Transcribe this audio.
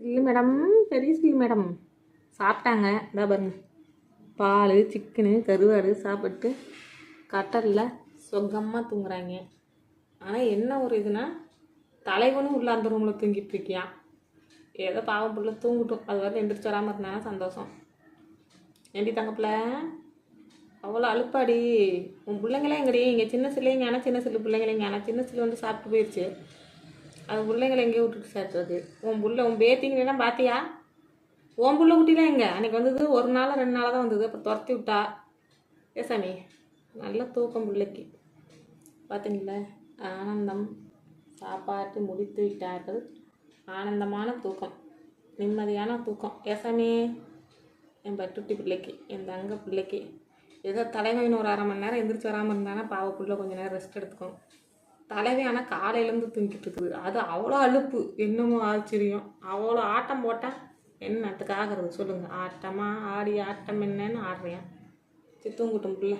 இல்லை மேடம் பெரிய skill madam சாப்பிட்டாங்க. இதா பாருங்க. பால் சிக்கனு கருவாடு சாப்பிட்டு கட்டலில் சொகமாக தூங்குறாங்க. ஆனால் என்ன ஒரு இதுனா தலைவனும் உள்ள அந்த ரூமில் தூங்கிட்டு இருக்கியான் ஏதோ பாவம் பிள்ளை தூங்கட்டும். அது வந்து எந்திரிச்சு வராமல் இருந்தானா சந்தோஷம். ஏண்டி தங்கப்பில்? அவ்வளோ அழுப்பாடி உன் பிள்ளைங்களே எங்கடி? இங்கே சின்ன சில்லைங்க ஆனால் சின்ன சில்லு பிள்ளைங்களேங்க. ஆனால் சின்ன சில்லு வந்து சாப்பிட்டு போயிடுச்சு அது பிள்ளைங்களை எங்கேயோ விட்டுட்டு சேர்த்துறது உன் புள்ள உன் பேத்திங்கலாம் பார்த்தியா உன் புள்ள குட்டிலாம் எங்க? அன்னைக்கு வந்தது ஒரு நாள் ரெண்டு நாளாக தான் வந்தது. அப்புறம் துரத்தி விட்டா. ஏ சாமி நல்ல தூக்கம் பிள்ளைக்கு. பார்த்தீங்களா ஆனந்தம். சாப்பாட்டு முடித்து விட்டார்கள். ஆனந்தமான தூக்கம். நிம்மதியான தூக்கம். ஏசாமி என் பட்டுட்டி பிள்ளைக்கு என் தங்க பிள்ளைக்கு. ஏதோ தலைவன் ஒரு அரை மணி நேரம் எந்திரிச்சு வராமல் இருந்தானா? பாவ புள்ள கொஞ்ச நேரம் ரெஸ்ட் எடுத்துக்கும். தலைவி ஆனால் காலையிலேருந்து தூங்கிட்டு இருக்குது. அது அவ்வளோ அலுப்பு. என்னமோ ஆச்சரியம். அவ்வளோ ஆட்டம் போட்டால் என்னத்துக்கு ஆகிறது? சொல்லுங்கள் ஆட்டமாக ஆடி ஆட்டம் என்னன்னு ஆடுறேன் சரி தூங்கட்டும் பிள்ளை.